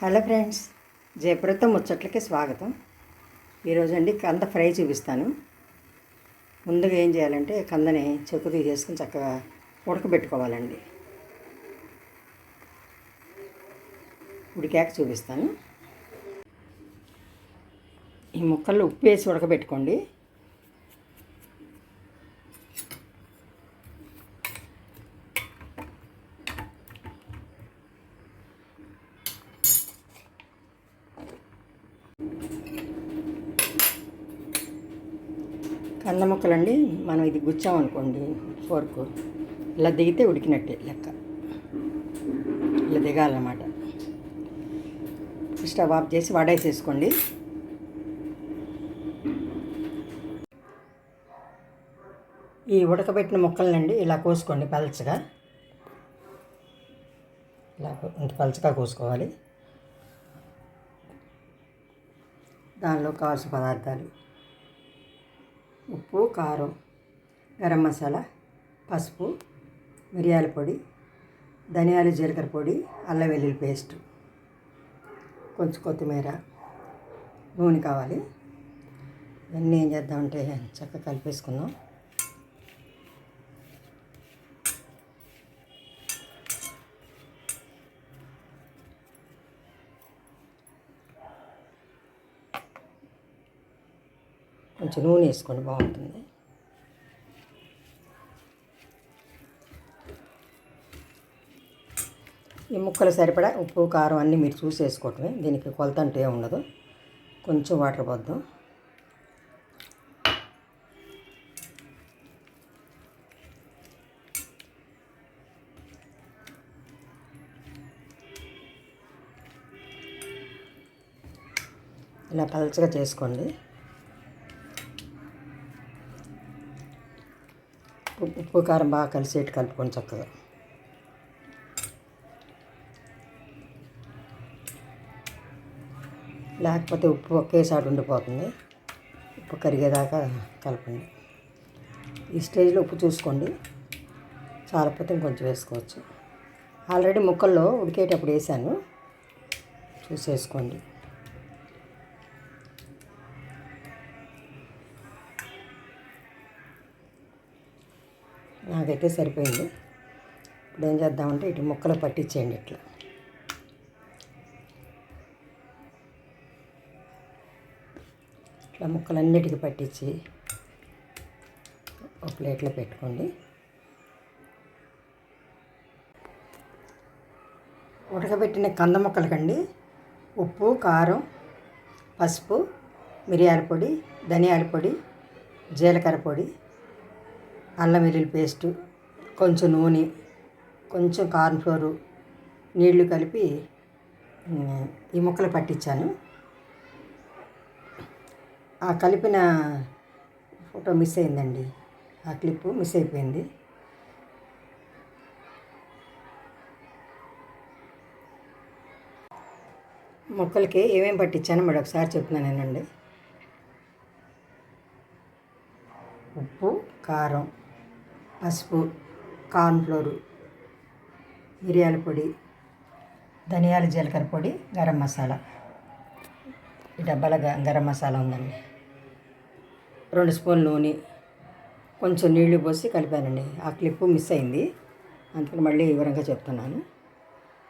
Hello friends జయప్రత ముచ్చట్లకి స్వాగతం. ఈరోజు అండి కంద ఫ్రై చూపిస్తాను. ముందుగా ఏం చేయాలంటే కందని చెక్కు తీసేసుకుని చక్కగా ఉడకబెట్టుకోవాలండి. ఉడికాక చూపిస్తాను. ఈ ముక్కల్లో ఉప్పు వేసి ఉడకబెట్టుకోండి. కంద ముక్కలండి మనం ఇది గుచ్చాం అనుకోండి ఫోర్కు. ఇలా దిగితే ఉడికినట్టే లెక్క. ఇలా దిగాలన్నమాట. స్టవ్ ఆఫ్ చేసి వడేసేసుకోండి. ఈ ఉడకబెట్టిన ముక్కలనండి ఇలా కోసుకోండి పలచగా. ఇలా ఇంత పలచగా కోసుకోవాలి. దానిలో కావాల్సిన పదార్థాలు ఉప్పు కారం గరం మసాలా పసుపు మిరియాల పొడి ధనియాలు జీలకర్ర పొడి అల్లం వెల్లుల్లి పేస్ట్ కొంచెం కొత్తిమీర నూనె కావాలి. ఇవన్నీ ఏం చేద్దామంటే చక్కగా కలిపేసుకుందాం. కొంచెం నూనె వేసుకోండి బాగుంటుంది. ఈ ముక్కలు సరిపడా ఉప్పు కారం అన్నీ మీరు చూసి వేసుకోవటమే దీనికి కొలత అంటే ఉండదు. కొంచెం వాటర్ పోద్దాం. ఇలా పలచగా చేసుకోండి. ఉప్పు ఉప్పు కారం బాగా కలిసేట్టు కలుపుకొని చక్కగా. లేకపోతే ఉప్పు ఒకేసారి ఉండిపోతుంది. ఉప్పు కరిగేదాకా కలపండి. ఈ స్టేజ్లో ఉప్పు చూసుకోండి. చాలపోతే ఇంకొంచెం వేసుకోవచ్చు. ఆల్రెడీ ముక్కల్లో ఉడికేటప్పుడు వేసాను. చూసేసుకోండి. అదైతే సరిపోయింది. ఇప్పుడు ఏం చేద్దామంటే ఇటు ముక్కలు పట్టించేయండి ఇట్లా. ఇట్లా ముక్కలన్నిటికీ పట్టించి ఒక ప్లేట్లో పెట్టుకోండి. ఉడకబెట్టిన కంద ముక్కలకండి. ఉప్పు కారం పసుపు మిరియాల పొడి ధనియాల పొడి జీలకర్ర పొడి అల్లం వెల్లుల్లి పేస్టు కొంచెం నూనె కొంచెం కార్న్ఫ్లోరు నీళ్ళు కలిపి ఈ ముక్కలు పట్టించాను. ఆ కలిపిన ఫోటో మిస్ అయిందండి. ఆ క్లిప్ మిస్ అయిపోయింది. మొక్కలకి ఏమేం పట్టించాను మరి ఒకసారి చెప్తున్నానేనండి ఉప్పు కారం. పసుపు కార్న్ఫ్లోరు మిరియాల పొడి ధనియాల జీలకర్ర పొడి గరం మసాలా. ఈ డబ్బాల గ- గరం మసాలా ఉందండి. రెండు స్పూన్లు నూనె కొంచెం నీళ్ళు పోసి కలిపానండి. ఆ క్లిప్పు మిస్ అయింది. అందుకని మళ్ళీ వివరంగా చెప్తున్నాను.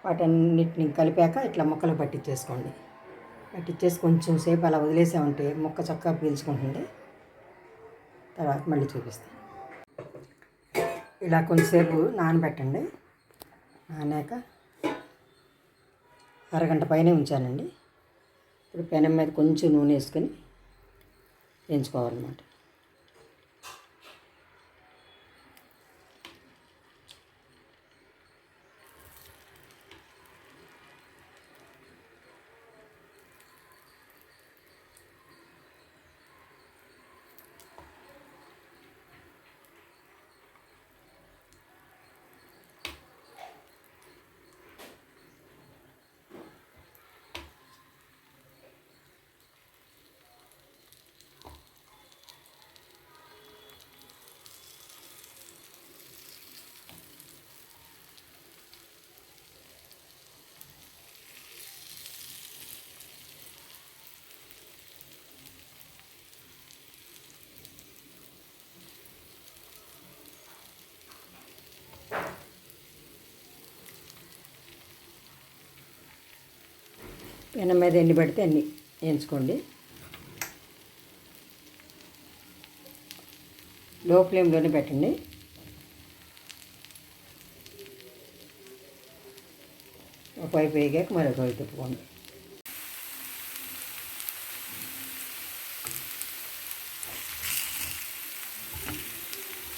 వాటన్నిటిని కలిపాక ఇట్లా ముక్కలు పట్టించేసుకోండి పట్టించేసి కొంచెం సేపు అలా వదిలేసామంటే ముక్క చక్కగా పీల్చుకుంటుంది. తర్వాత మళ్ళీ చూపిస్తాను. ఇలా కొంచెంసేపు నానబెట్టండి. నానాక అరగంట పైనే ఉంచానండి. ఇప్పుడు పెనం మీద కొంచెం నూనె వేసుకొని వేయించుకోవాలన్నమాట. పెనం మీద ఎన్ని పెడితే అన్ని వేయించుకోండి. లో ఫ్లేమ్లోనే పెట్టండి. ఒక వైపు వేగాక మరొక వైపు తిప్పుకోండి.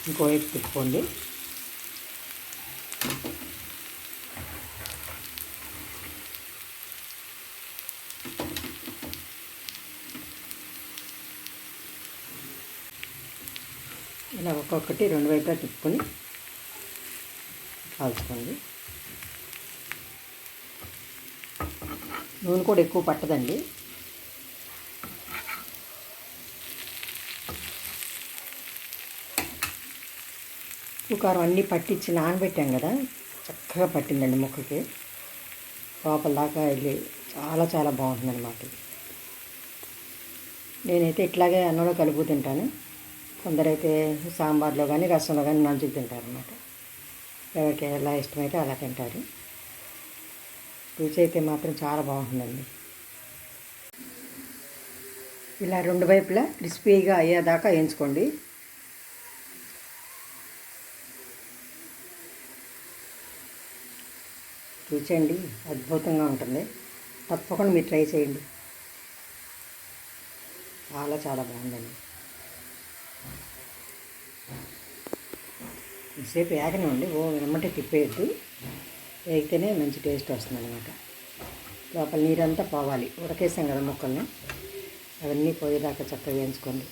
ఇంకోవైపు తిప్పుకోండి. ఇలా ఒక్కొక్కటి రెండు వైపులా తిప్పుకొని కాల్చుకోండి. నూనె కూడా ఎక్కువ పట్టదండి. ఉప్పు కారం అన్నీ పట్టించి నానబెట్టాం కదా చక్కగా పట్టిందండి ముక్కకి. లోపల దాకా వెళ్ళి చాలా చాలా బాగుంటుందన్నమాట. నేనైతే ఇట్లాగే అన్నంలో కలుపు తింటాను. కొందరైతే సాంబార్లో కానీ రసంలో కానీ నంచుకు తింటారు అన్నమాట ఎవరికి ఎలా ఇష్టమైతే అలా తింటారు. రుచి అయితే మాత్రం చాలా బాగుంటుందండి ఇలా రెండు వైపులా క్రిస్పీగా అయ్యేదాకా వేయించుకోండి. రుచి అద్భుతంగా ఉంటుంది. తప్పకుండా మీరు ట్రై చేయండి. చాలా చాలా బాగుందండి. ఇంతసేపు ఏకనివ్వండి. ఓ వెనమంటే తిప్పేయద్దు. వేగితేనే మంచి టేస్ట్ వస్తుంది అనమాట లోపల నీరంతా పోవాలి. ఉడకేసాం కదా ముక్కల్ని. అవన్నీ పోయేదాకా చక్కగా వేయించుకోండి.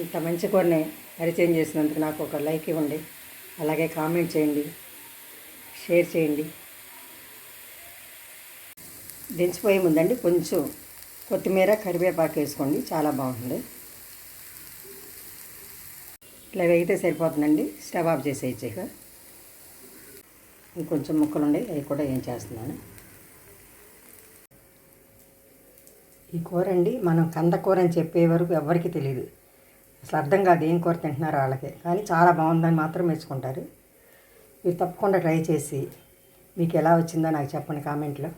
ఇంత మంచి కూరని పరిచయం చేసినందుకు నాకు ఒక లైక్ ఇవ్వండి. అలాగే కామెంట్ చేయండి. షేర్ చేయండి. దించిపోయే ముందండి కొంచెం కొత్తిమీర కరివేపాకు వేసుకోండి. చాలా బాగుంటుంది. ఇలా వేగితే సరిపోతుందండి. స్టవ్ ఆఫ్ చేసేయచ్చాక ఇంకొంచెం ముక్కలు ఉన్నాయి అవి కూడా ఏం చేస్తున్నాను. ఈ కూర అండి మనం కందకూర అని చెప్పే వరకు ఎవరికి తెలియదు అసలు అర్థం కాదు ఏం కూర తింటున్నారో వాళ్ళకి. కానీ చాలా బాగుందని మాత్రం మెచ్చుకుంటారు. మీరు తప్పకుండా ట్రై చేసి మీకు ఎలా వచ్చిందో నాకు చెప్పండి కామెంట్లో.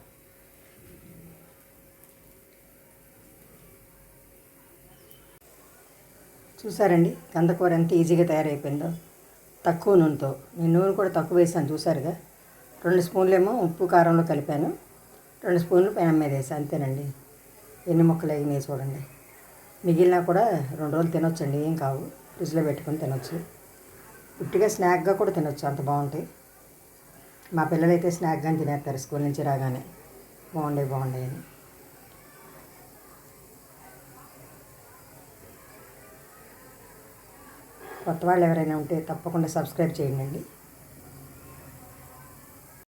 చూసారండి? కందకూర ఎంత ఈజీగా తయారైపోయిందో. తక్కువ నూనెతో. నేను నూనె కూడా తక్కువ వేసాను చూసారుగా. రెండు స్పూన్లు ఏమో ఉప్పు కారంలో కలిపాను. రెండు స్పూన్లు పెనం మీద వేసాను అంతేనండి. ఎన్ని ముక్కలు అయినాయి చూడండి. మిగిలినా కూడా రెండు రోజులు తినొచ్చండి ఏం కావు. ఫ్రిడ్జ్లో పెట్టుకొని తినొచ్చు. ఉట్టిగా స్నాక్గా కూడా తినొచ్చు అంత బాగుంటాయి. మా పిల్లలైతే స్నాక్గా తినేస్తారు స్కూల్ నుంచి రాగానే. బాగుండే బాగుండే అని. కొత్త వాళ్ళు ఎవరైనా ఉంటే తప్పకుండా సబ్స్క్రైబ్ చేయండి.